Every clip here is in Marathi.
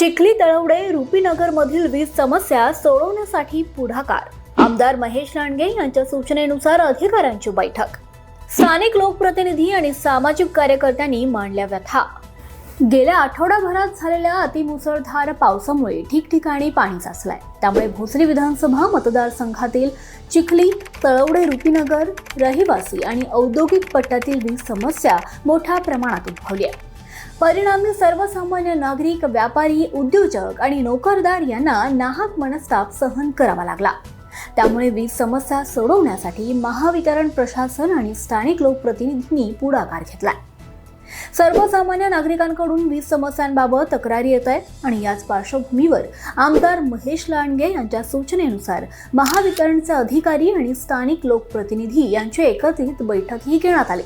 चिखली तळवडे रुपीनगरमधील वीज समस्या सोडवण्यासाठी पुढाकार. आमदार महेश लांडगे यांच्या सूचनेनुसार अधिकाऱ्यांची बैठक. स्थानिक लोकप्रतिनिधी आणि सामाजिक कार्यकर्त्यांनी मांडल्या व्यथा. गेल्या आठवडाभरात झालेल्या अतिमुसळधार पावसामुळे ठिकठिकाणी पाणी साचलंय. त्यामुळे भोसरी विधानसभा मतदारसंघातील चिखली तळवडे रुपीनगर रहिवासी आणि औद्योगिक पट्ट्यातील वीज समस्या मोठ्या प्रमाणात उद्भवली आहे. परिणामी सर्वसामान्य नागरिक व्यापारी उद्योजक आणि नोकरदार यांना नाहक मनस्ताप सहन करावा लागला. त्यामुळे वीज समस्या सोडवण्यासाठी महावितरण प्रशासन आणि स्थानिक लोकप्रतिनिधींनी पुढाकार घेतला सर्वसामान्य नागरिकांकडून वीज समस्यांबाबत तक्रारी येत आहेत आणि याच पार्श्वभूमीवर आमदार महेश लांडगे यांच्या सूचनेनुसार महावितरणचे अधिकारी आणि स्थानिक लोकप्रतिनिधी यांची एकत्रित बैठकही घेण्यात आली.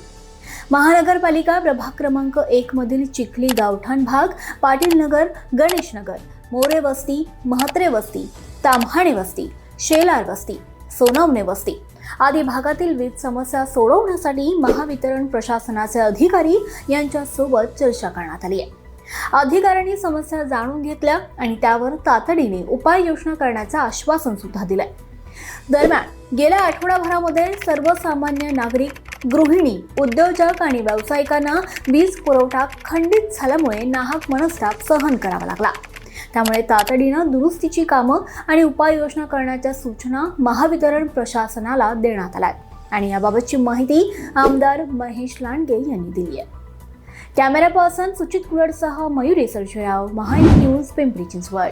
महानगरपालिका प्रभाग क्रमांक एक मधील चिखली गावठाण भाग पाटील नगर गणेश नगर मोरे वस्ती महत्रे वस्ती ताम्हाणे वस्ती शेलार वस्ती सोनवणे वस्ती आदी भागातील वीज समस्या सोडवण्यासाठी महावितरण प्रशासनाचे अधिकारी यांच्यासोबत चर्चा करण्यात आली आहे. अधिकाऱ्यांनी समस्या जाणून घेतल्या आणि त्यावर तातडीने उपाययोजना करण्याचं आश्वासन सुद्धा दिलंय. दरम्यान गेल्या आठवडाभरामध्ये सर्वसामान्य नागरिक गृहिणी उद्योजक आणि व्यावसायिकांना वीज पुरवठा खंडित झाल्यामुळे नाहक मनस्ताप सहन करावा लागला. त्यामुळे तातडीनं दुरुस्तीची कामं आणि उपाययोजना करण्याच्या सूचना महावितरण प्रशासनाला देण्यात आल्या आणि याबाबतची माहिती आमदार महेश लांडगे यांनी दिली आहे. कॅमेरा पर्सन सुचित कुलडसह मयुरी सर्जेराव महाई न्यूज पिंपरी चिंचवड.